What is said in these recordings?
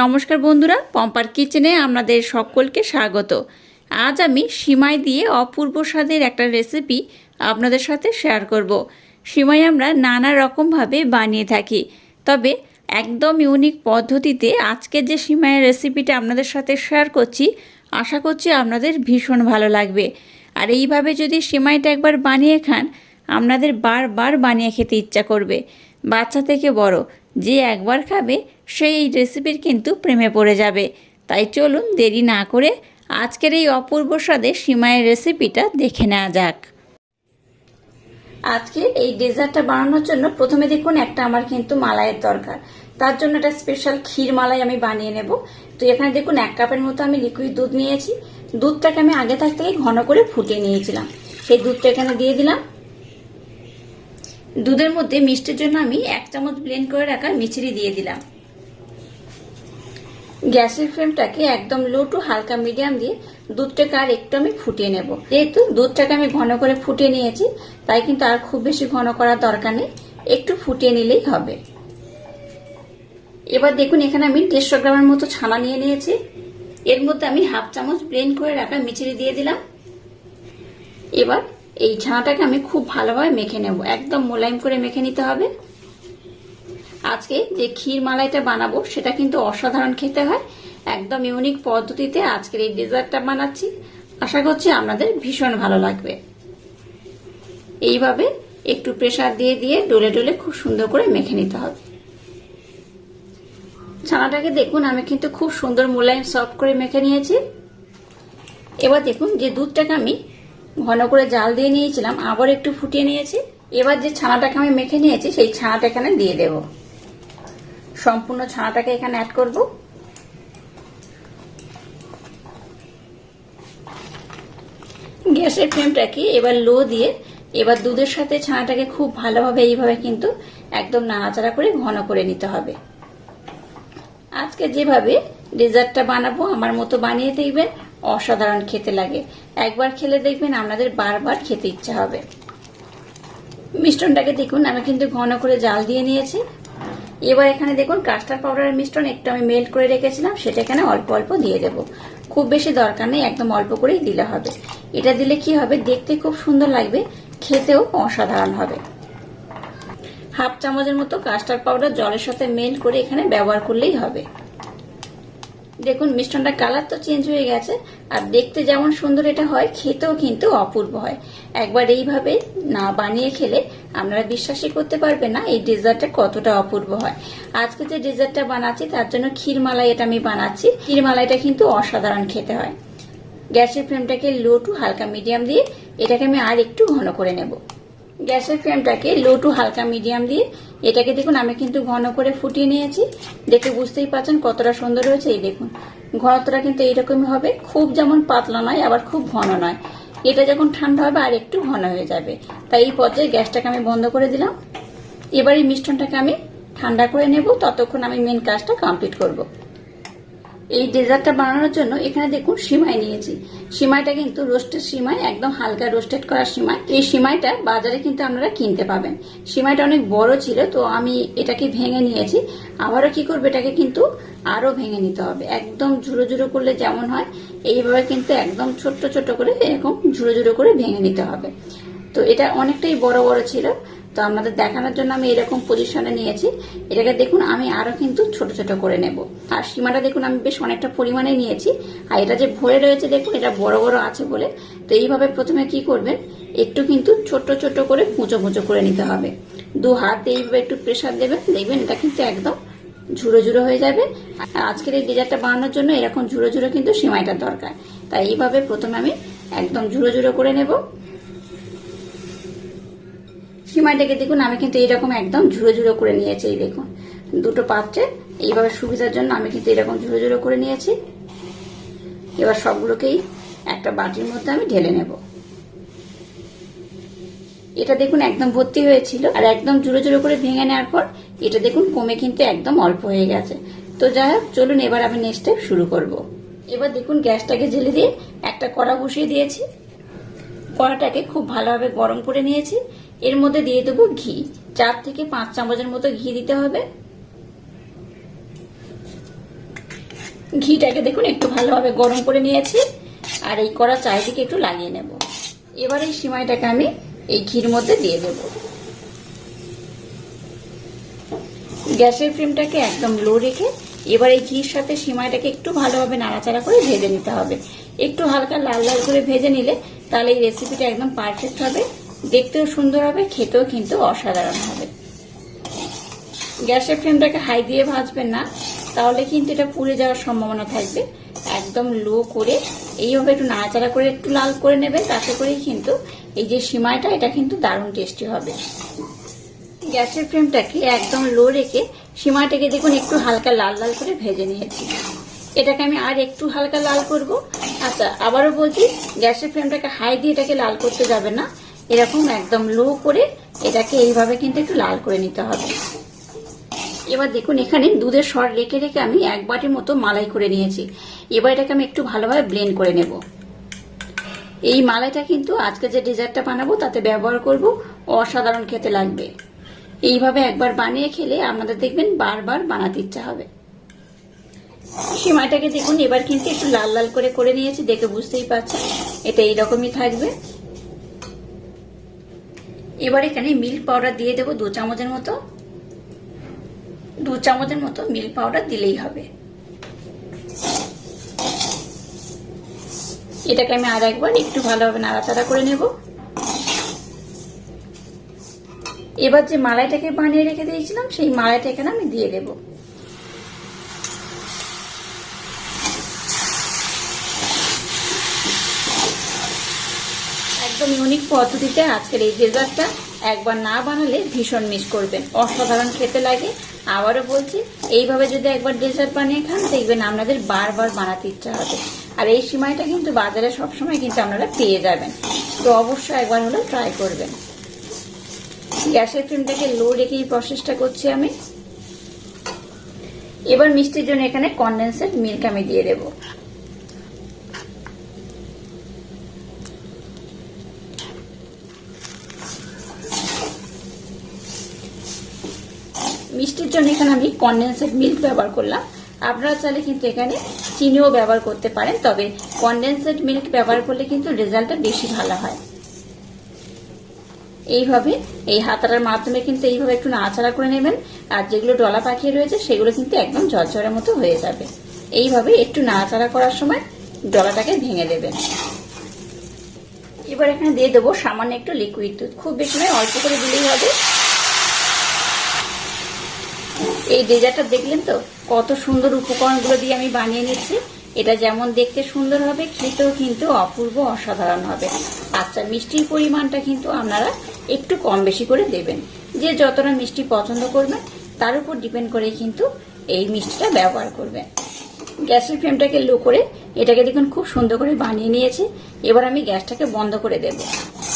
নমস্কার বন্ধুরা, পম্পার কিচেনে আপনাদের সকলকে স্বাগত। আজ আমি সিমাই দিয়ে অপূর্ব স্বাদের একটা রেসিপি আপনাদের সাথে শেয়ার করব। সিমাই আমরা নানা রকমভাবে বানিয়ে থাকি, তবে একদম ইউনিক পদ্ধতিতে আজকে যে সিমাইয়ের রেসিপিটা আপনাদের সাথে শেয়ার করছি, আশা করছি আপনাদের ভীষণ ভালো লাগবে। আর এইভাবে যদি সিমাইটা একবার বানিয়ে খান, আপনাদের বারবার বানিয়ে খেতে ইচ্ছা করবে। বাচ্চা থেকে বড়। যে একবার খাবে সেই এই রেসিপির কিন্তু প্রেমে পড়ে যাবে। তাই চলুন দেরি না করে আজকের এই অপূর্ব স্বাদে সিমাইয়ের রেসিপিটা দেখে নেওয়া যাক। আজকে এই ডেজার্টটা বানানোর জন্য প্রথমে দেখুন, একটা আমার কিন্তু মালাইয়ের দরকার। তার জন্য একটা স্পেশাল ক্ষীর মালাই আমি বানিয়ে নেব। তো এখানে দেখুন, এক কাপের মতো আমি লিকুইড দুধ নিয়েছি। দুধটাকে আমি আগে থাক থেকে ঘন করে ফুটিয়ে নিয়েছিলাম। সেই দুধটা এখানে দিয়ে দিলাম। দুধের মধ্যে মিষ্টির জন্য আমি এক চামচ ব্লেন্ড করে রাখা মিচড়ি দিয়ে দিলাম। গ্যাসের ফ্লেমটাকে একদম লো টু হালকা মিডিয়াম দিয়ে দুধটাকে আর একটু আমি ফুটিয়ে নেব। যেহেতু দুধটাকে আমি ঘন করে ফুটিয়ে নিয়েছি, তাই কিন্তু আর খুব বেশি ঘন করার দরকার নেই। একটু ফুটিয়ে নিলেই হবে। এবার দেখুন, এখানে আমি দেড়শো গ্রামের মতো ছানা নিয়ে নিয়েছি। এর মধ্যে আমি হাফ চামচ ব্লেন্ড করে রাখা মিচড়ি দিয়ে দিলাম। এবার এই ছানাটাকে আমি খুব ভালোভাবে মেখে নেব। একদম মোলায়েম করে মেখে নিতে হবে। আজকে যে ক্ষীর মালাইটা বানাবো, সেটা কিন্তু অসাধারণ খেতে হয়। একদম ইউনিক পদ্ধতিতে আজকের এই ডেজার্টটা বানাচ্ছি। আশা করছি আপনাদের ভীষণ ভালো লাগবে। এইভাবে একটু প্রেশার দিয়ে দিয়ে ডলে ডলে খুব সুন্দর করে মেখে নিতে হবে। ছানাটাকে দেখুন, আমি কিন্তু খুব সুন্দর মোলায়েম সফট করে মেখে নিয়েছি। এবার দেখুন যে দুধটাকে আমি ঘন করে জাল দিয়ে নিয়েছিলাম, আবার একটু ফুটিয়ে নিয়েছি। এবার যে ছানাটাকে আমি মেখে নিয়েছি, সেই ছানাটা এখানে দিয়ে দেব। সম্পূর্ণ ছানাটাকে এখানে অ্যাড করব। গ্যাসের ফ্লেমটাকে এবার লো দিয়ে, এবার দুধের সাথে ছানাটাকে খুব ভালোভাবে, এইভাবে কিন্তু একদম নাড়াচাড়া করে ঘন করে নিতে হবে। আজকে যেভাবে ডেজার্টটা বানাবো, আমার মতো বানিয়ে দেখবেন। অসাধারণ খেতে লাগে। একবার খেলে দেখবেন আপনাদের বারবার খেতে ইচ্ছা হবে। মিষ্টনটাকে দেখুন, আমি কিন্তু ঘন করে জাল দিয়ে নিয়েছি। এবার এখানে দেখুন, কাস্টার্ড পাউডারের মিশ্রণ একটু আমি মেল্ট করে রেখেছিলাম, সেটা এখানে অল্প অল্প দিয়ে দেব। খুব বেশি দরকার নেই, একদম অল্প করেই দিলে হবে। এটা দিলে কি হবে, দেখতে খুব সুন্দর লাগবে, খেতেও অসাধারণ হবে। হাফ চামচের মতো কাস্টার্ড পাউডার জলের সাথে মেল্ট করে এখানে ব্যবহার করলেই হবে। দেখুন মিষ্টনটা কালার তো চেঞ্জ হয়ে গেছে, আর দেখতে যেমন সুন্দর এটা হয়, খেতেও কিন্তু অপূর্ব হয়। একবার এইভাবে না বানিয়ে খেলে আপনারা বিশ্বাসই করতে পারবেন না এই ডেজার্টটা কতটা অপূর্ব হয়। আজকে যে ডেজার্টটা বানাচ্ছি, তার জন্য ক্ষীর মালাই এটা আমি বানাচ্ছি। ক্ষীর মালাইটা কিন্তু অসাধারণ খেতে হয়। গ্যাসের ফ্লেমটাকে লো টু হালকা মিডিয়াম দিয়ে এটাকে আমি আর একটু ঘন করে নেব। গ্যাসের ফ্লেমটাকে লো টু হালকা মিডিয়াম দিয়ে এটাকে দেখুন, আমি কিন্তু ঘন করে ফুটিয়ে নিয়েছি। দেখে বুঝতেই পারছেন কতটা সুন্দর হয়েছে, এই দেখুন। ঘনত্বটা কিন্তু এইরকমই হবে। খুব যেমন পাতলা নয়, আবার খুব ঘন নয়। এটা যখন ঠান্ডা হবে, আর একটু ঘন হয়ে যাবে। তাই এই পর্যায়ে গ্যাসটাকে আমি বন্ধ করে দিলাম। এবার এই মিষ্টনটাকে আমি ঠান্ডা করে নেব। ততক্ষণ আমি মেন কাজটা কমপ্লিট করব। এই ডেজার্টটা বানানোর জন্য এখানে দেখুন সিমাই নিয়েছি। সিমাইটা কিন্তু রোস্টেড সিমাই, একদম হালকা রোস্টেড করা সিমাই। এই সিমাইটা বাজারে কিন্তু আপনারা কিনতে পাবেন। সিমাইটা অনেক বড় ছিল, তো আমি এটাকে ভেঙে নিয়েছি। আবারও কি করবে, এটাকে কিন্তু আরও ভেঙে নিতে হবে। একদম ঝুড়ো ঝুড়ো করলে যেমন হয়, এইভাবে কিন্তু একদম ছোট্ট ছোট্ট করে এরকম ঝুড়ো ঝুড়ো করে ভেঙে নিতে হবে। তো এটা অনেকটাই বড় বড় ছিল। তো আমাদের দেখানোর জন্য আমি এরকম পজিশনে নিয়েছি। এটাকে দেখুন, আমি আরও কিন্তু ছোট ছোট করে নেব। আর সীমাটা দেখুন, আমি বেশ অনেকটা পরিমাণে নিয়েছি। আর এটা যে ভরে রয়েছে, দেখুন, এটা বড় বড় আছে বলে। তো এইভাবে প্রথমে কি করবেন? একটু কিন্তু ছোট ছোট করে কুঁচো কুঁচো করে নিতে হবে। দু হাত এইভাবে একটু প্রেশার দেবেন। দেখবেন, এটা কিন্তু একদম ঝুড়ো ঝুড়ো হয়ে যাবে। আজকের এই ডিজারটা বানানোর জন্য এরকম ঝুড়ো ঝুড়ো কিন্তু সিমাইটার দরকার। তাই এইভাবে প্রথমে আমি একদম ঝুড়ো ঝুড়ো করে নেব। সিমাইটাকে দেখুন, আমি কিন্তু এইরকম একদম ঝুড়ো ঝুড়ো করে নিয়েছি, এই দেখুন। দুটো পাত্রে, এইভাবে সুবিধার জন্য আমি কিন্তু এরকম ঝুড়ো ঝুড়ো করে নিয়েছি। এবার সবগুলোকেই একটা বাটির মধ্যে আমি ঢেলে নেব। এটা দেখুন একদম ভর্তি হয়েছিল, আর একদম জুড়ো জুড়ো করে ভেঙে নেওয়ার পর এটা দেখুন কমে কিন্তু একদম অল্প হয়ে গেছে। তো যাই হোক, চলুন এবার আমি নেক্সট স্টেপ শুরু করব। এবার দেখুন গ্যাসটাকে জেলে দিয়ে একটা কড়া বসিয়ে দিয়েছি। কড়াটাকে খুব ভালোভাবে গরম করে নিয়েছি। এর মধ্যে দিয়ে দেবো ঘি। চার থেকে পাঁচ চামচের মতো ঘি দিতে হবে। ঘিটাকে দেখুন, একটু ভালোভাবে গরম করে নিয়েছি। আর এই কড়া চারিদিকে একটু লাগিয়ে নেব। এবার এই সিমাইটাকে আমি এই ঘির মধ্যে দিয়ে দেব। গ্যাসের ফ্লেমটাকে একদম লো রেখে এবার এই ঘির সাথে সিমাইটাকে একটু ভালোভাবে নাড়াচাড়া করে ভেজে নিতে হবে। একটু হালকা লাল লাল করে ভেজে নিলে তাহলে এই রেসিপিটা একদম পারফেক্ট হবে। দেখতেও সুন্দর হবে, খেতেও কিন্তু অসাধারণ হবে। গ্যাসের ফ্লেমটাকে হাই দিয়ে ভাজবেন না, তাহলে কিন্তু এটা পুড়ে যাওয়ার সম্ভাবনা থাকবে। একদম লো করে এইভাবে একটু নাড়াচাড়া করে একটু লাল করে নেবেন তাতে করেই কিন্তু এই যে সিমাইটা, এটা কিন্তু দারুণ টেস্টি হবে। গ্যাসের ফ্লেমটাকে একদম লো রেখে সিমাইটাকে দেখুন একটু হালকা লাল লাল করে ভেজে নিয়েছি। এটাকে আমি আর একটু হালকা লাল করব আচ্ছা আবারও বলছি, গ্যাসের ফ্লেমটাকে হাই দিয়ে এটাকে লাল করতে যাবে না। এরকম একদম লো করে এটাকে এইভাবে কিন্তু একটু লাল করে নিতে হবে। এবার দেখুন, এখানে দুধের সর রেখে রেখে আমি এক বাটির মতো মালাই করে নিয়েছি। এবার এটাকে আমি একটু ভালোভাবে ব্লেন্ড করে নেব। এই মালাইটা কিন্তু আজকে যে ডেজার্টটা বানাবো, তাতে ব্যবহার করব, অসাধারণ খেতে লাগবে। এইভাবে একবার বানিয়ে খেলে আপনাদের দেখবেন বারবার বানাতে ইচ্ছা হবে। সিমাইটাকে দেখুন, এবার কিন্তু একটু লাল লাল করে করে নিয়েছি, দেখে বুঝতেই পারছেন। এটা এইরকমই থাকবে। এবার এখানে মিল্ক পাউডার দিয়ে দেবো দু চামচের মতো। দু চামচের মতো মিল্ক পাউডার দিলেই হবে। এটাকে আমি আর একবার একটু ভালোভাবে নাড়াচাড়া করে নেব। এবার যে মালাইটাকে বানিয়ে রেখে দিয়েছিলাম, সেই মালাইটা এখানে আমি দিয়ে দেব। একদম ইউনিক পদ্ধতিতে আজকের এই ডেজার্টটা একবার না বানালে ভীষণ মিস করবেন। অসাধারণ খেতে লাগে। আবারও বলছি, এইভাবে যদি একবার ডেজার্ট বানিয়ে খান, দেখবেন আপনাদের বারবার বানাতে ইচ্ছা হবে। আর এই সিমাইটা কিন্তু বাজারে সবসময় কিন্তু আপনারা পেয়ে যাবেন। তো অবশ্যই একবার হলে ট্রাই করবেন। গ্যাসের ফ্লেমটাকে লো রেখে এই প্রসেসটা করছি আমি। এবার মিষ্টির জন্য এখানে কন্ডেন্সেড মিল্ক আমি দিয়ে দেবো। মিষ্টির জন্য এখানে আমি কন্ডেন্সেড মিল্ক ব্যবহার করলাম। আপনারা চাইলে কিন্তু এখানে চিনিও ব্যবহার করতে পারেন, তবে কন্ডেন্সেড মিল্ক ব্যবহার করলে কিন্তু রেজাল্টটা বেশি ভালো হয়। এইভাবে এই হাতাটার মাধ্যমে কিন্তু এইভাবে একটু নাড়াচাড়া করে নেবেন, আর যেগুলো ডলা পাখিয়ে রয়েছে সেগুলো কিন্তু একদম ঝরঝরের মতো হয়ে যাবে। এইভাবে একটু নাড়াচাড়া করার সময় ডলাটাকে ভেঙে দেবেন। এবার এখানে দিয়ে দেবো সামান্য একটু লিকুইড দুধ। খুব বেশি নয়, অল্প করে দিলেই হবে। এই ডেজার্টটা দেখলেন তো? কত সুন্দর উপকরণগুলো দিয়ে আমি বানিয়ে নিচ্ছি। এটা যেমন দেখতে সুন্দর হবে, খেতেও কিন্তু অপূর্ব অসাধারণ হবে। আচ্ছা মিষ্টির পরিমাণটা কিন্তু আপনারা একটু কম বেশি করে দেবেন। যে যতটা মিষ্টি পছন্দ করবেন, তার উপর ডিপেন্ড করে কিন্তু এই মিষ্টিটা ব্যবহার করবেন। গ্যাসের ফ্লেমটাকে লো করে এটাকে দেখুন, খুব সুন্দর করে বানিয়ে নিয়েছি। এবার আমি গ্যাসটাকে বন্ধ করে দেব।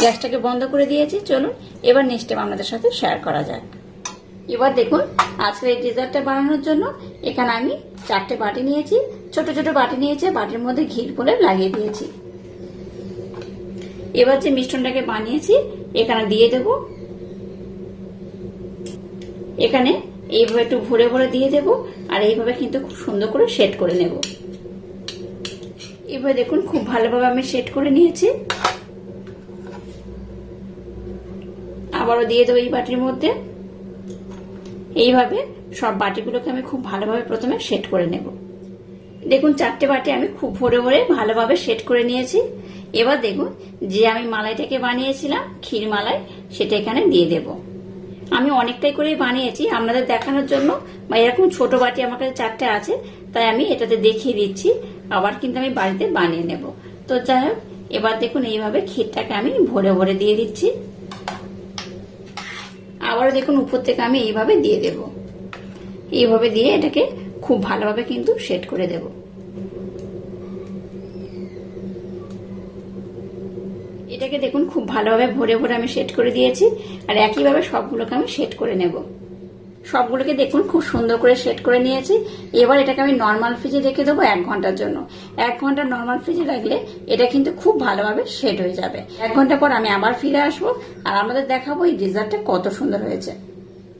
গ্যাসটাকে বন্ধ করে দিয়েছি। চলুন, এবার নেক্সট টাইম আপনাদের সাথে শেয়ার করা যাক। এবার দেখুন আজকে এই ডেজার্টটা বানানোর জন্য এখানে আমি চারটে বাটি নিয়েছি, ছোট ছোট বাটি নিয়েছি, বাটির মধ্যে ঘির বলে লাগিয়ে দিয়েছি। এবার যে মিষ্টনটাকে বানিয়েছি, এখানে দিয়ে দেব। এখানে এইভাবে একটু ভরে ভরে দিয়ে দেব, আর এইভাবে কিন্তু খুব সুন্দর করে সেট করে নেব। এবার দেখুন, খুব ভালোভাবে আমি সেট করে নিয়েছি। আবারও দিয়ে দেবো এই বাটির মধ্যে। এইভাবে সব বাটিগুলোকে আমি খুব ভালোভাবে প্রথমে সেট করে নেব। দেখুন, চারটে বাটি আমি খুব ভরে ভরে ভালোভাবে সেট করে নিয়েছি। এবার দেখুন, যে আমি মালাইটাকে বানিয়েছিলাম, ক্ষীর মালাই, সেটা এখানে দিয়ে দেব। আমি অনেকটাই করে বানিয়েছি। আপনাদের দেখানোর জন্য বা এরকম ছোট বাটি আমার কাছে চারটে আছে, তাই আমি এটাতে দেখিয়ে দিচ্ছি। আবার কিন্তু আমি বাড়িতে বানিয়ে নেব। তো যাই হোক, এবার দেখুন, এইভাবে ক্ষীরটাকে আমি ভরে ভরে দিয়ে দিচ্ছি। আবারও দেখুন, উপর থেকে আমি এইভাবে দিয়ে দেব। এইভাবে দিয়ে এটাকে খুব ভালোভাবে কিন্তু সেট করে দেব। এটাকে দেখুন, খুব ভালোভাবে ভরে ভরে আমি সেট করে দিয়েছি। আর একইভাবে সবগুলোকে আমি সেট করে নেব। সবগুলোকে দেখুন, খুব সুন্দর করে সেট করে নিয়েছি। এবার এটাকে আমি নর্মাল ফ্রিজে রেখে দেবো এক ঘণ্টার জন্য। এক ঘণ্টা নর্মাল ফ্রিজে রাখলে এটা কিন্তু খুব ভালোভাবে সেট হয়ে যাবে। এক ঘণ্টা পর আমি আবার ফিরে আসব আর আমাদের দেখাবো এই ডেজার্টটা কত সুন্দর হয়েছে।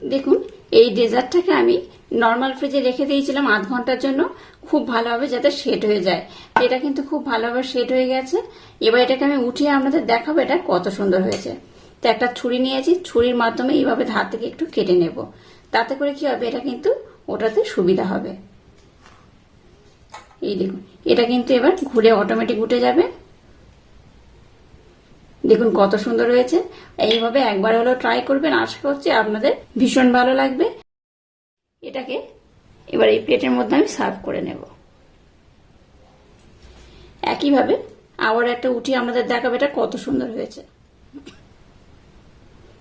দেখুন, এই ডেজার্টটাকে আমি নর্মাল ফ্রিজে রেখে দিয়েছিলাম আধ ঘণ্টার জন্য। খুব ভালোভাবে যাতে সেট হয়ে যায়। এটা কিন্তু খুব ভালোভাবে সেট হয়ে গেছে। এবার এটাকে আমি উঠিয়ে আপনাদের দেখাবো এটা কত সুন্দর হয়েছে। তো একটা ছুরি নিয়েছি, ছুরির মাধ্যমে এইভাবে ধার থেকে একটু কেটে নেব। তাতে করে কি হবে? এটা কিন্তু ওটাতে সুবিধা হবে। এই দেখুন, এটা কিন্তু এবার ঘুরে অটোমেটিক উঠে যাবে। দেখুন কত সুন্দর হয়েছে। এইভাবে একবার হলেও ট্রাই করবেন। আশা করছি আপনাদের ভীষণ ভালো লাগবে। এটাকে এবার এই প্লেটের মধ্যে আমি সার্ভ করে নেব। একইভাবে আবার একটা উঠিয়ে আমাদের দেখাবে। এটা কত সুন্দর হয়েছে।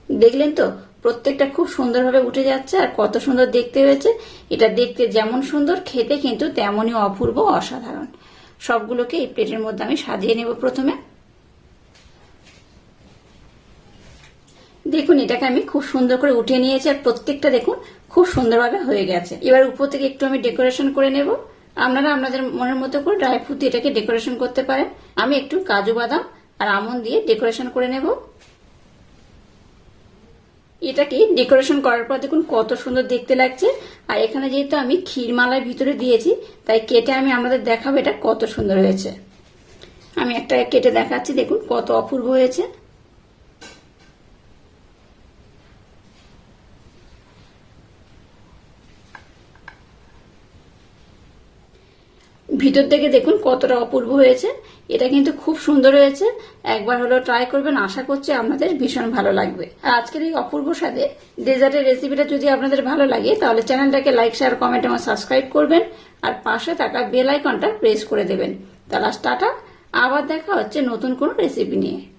দেখলেন তো? প্রত্যেকটা খুব সুন্দরভাবে উঠে যাচ্ছে আর কত সুন্দর দেখতে হয়েছে। এটা দেখতে যেমন সুন্দর, খেতে কিন্তু তেমনই অপূর্ব অসাধারণ। সবগুলোকে এই প্লেটের মধ্যে আমি সাজিয়ে নেব প্রথমে। দেখুন, এটাকে আমি খুব সুন্দর করে উঠে নিয়েছি আর প্রত্যেকটা দেখুন খুব সুন্দরভাবে হয়ে গেছে। এবার উপর থেকে একটু আমি ডেকোরেশন করে নেব। আপনারা আপনাদের মনের মতো করে ড্রাই ফ্রুট এটাকে ডেকোরেশন করতে পারেন। আমি একটু কাজু বাদাম আর আমন্ড দিয়ে ডেকোরেশন করে নেব। এটাকে ডেকোরেশন করার পর দেখুন কত সুন্দর দেখতে লাগছে। আর এখানে যেহেতু আমি ক্ষীরমালার ভিতরে দিয়েছি, তাই কেটে আমি আমাদের দেখাবো এটা কত সুন্দর হয়েছে। আমি একটা কেটে দেখাচ্ছি, দেখুন কত অপূর্ব হয়েছে। ভিতর থেকে দেখুন কতটা অপূর্ব হয়েছে। এটা কিন্তু খুব সুন্দর হয়েছে। একবার হলো ট্রাই করবেন, আশা করছি আপনাদের ভীষণ ভালো লাগবে। আর আজকের এই অপূর্ব স্বাদে ডেজার্টের রেসিপিটা যদি আপনাদের ভালো লাগে, তাহলে চ্যানেলটাকে লাইক শেয়ার কমেন্ট এবং সাবস্ক্রাইব করবেন। আর পাশে থাকা বেল আইকনটা প্রেস করে দেবেন। তাহলে টাটা, আবার দেখা হচ্ছে নতুন কোনো রেসিপি নিয়ে।